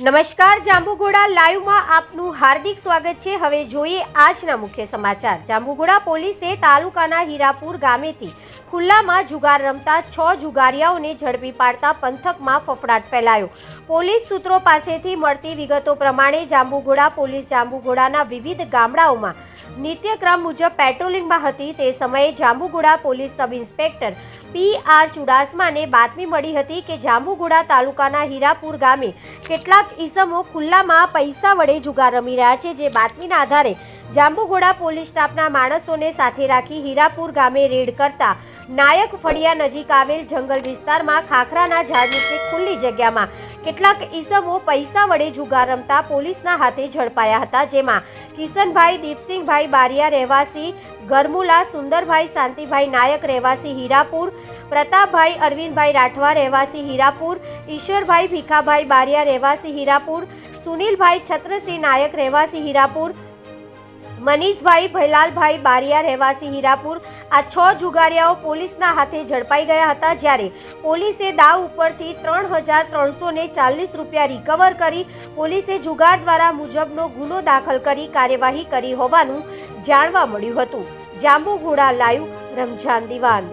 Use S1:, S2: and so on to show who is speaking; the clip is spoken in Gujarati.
S1: નમસ્કાર, જાંબુઘોડા લાઈવમાં આપનું હાર્દિક સ્વાગત છે. હવે જોઈએ આજના મુખ્ય સમાચાર. જાંબુઘોડા પોલીસે તાલુકાના હીરાપુર ગામેથી ખુલ્લામાં જુગાર રમતા છ જુગારિયાઓને ઝડપી પાડતા પંથકમાં ફફડાટ ફેલાયો. પોલીસ સૂત્રો પાસેથી મળતી વિગતો પ્રમાણે જાંબુઘોડા પોલીસ જાંબુઘોડાના વિવિધ ગામડાઓમાં નિત્યક્રમ મુજબ પેટ્રોલિંગમાં હતી. તે સમયે Jambuguda police sub inspector P R ચુડાસમાને બાતમી મળી હતી કે જાંબુગુડા તાલુકાના હીરાપુર ગામે કેટલાક ઈસમો ખુલ્લામાં પૈસા વડે જુગાર રમી રહ્યા છે, જે બાતમીના આધારે જાંબુઘોડા પોલીસ સ્ટાફના માણસોને સાથે રાખી હીરાપુર ગામે રેડ કરતા નાયક ફળિયા નજીક આવેલ જંગલ વિસ્તારમાં ખાખરાના ઝાડ નીચે ખુલ્લી જગ્યામાં કેટલાક ઈસમો પૈસા વડે જુગાર રમતા પોલીસના હાથે ઝડપાયા હતા, જેમાં કિશનભાઈ દીપસિંહભાઈ બારિયા રહેવાસી, ગરમુલા સુંદરભાઈ શાંતિભાઈ નાયક રહેવાસી હીરાપુર, પ્રતાપભાઈ અરવિંદભાઈ રાઠવા રહેવાસી હીરાપુર, ઈશ્વરભાઈ ભીખાભાઈ બારિયા રહેવાસી હીરાપુર, સુનિલભાઈ છત્રસિંહ નાયક રહેવાસી હીરાપુર મનીષભાઈ ભૈલાલભાઈ બારિયા રહેવાસી હીરાપુર આ છ જુગારિયાઓ પોલીસના હાથે ઝડપાઈ ગયા હતા જ્યારે પોલીસે દાવ ઉપરથી ત્રણ હજાર ત્રણસો ને ચાલીસ રૂપિયા રિકવર કરી પોલીસે જુગાર દ્વારા મુજબનો ગુનો દાખલ કરી કાર્યવાહી કરી હોવાનું જાણવા મળ્યું હતું. જાંબુઘોડા લાઈવ, રમઝાન દિવાન.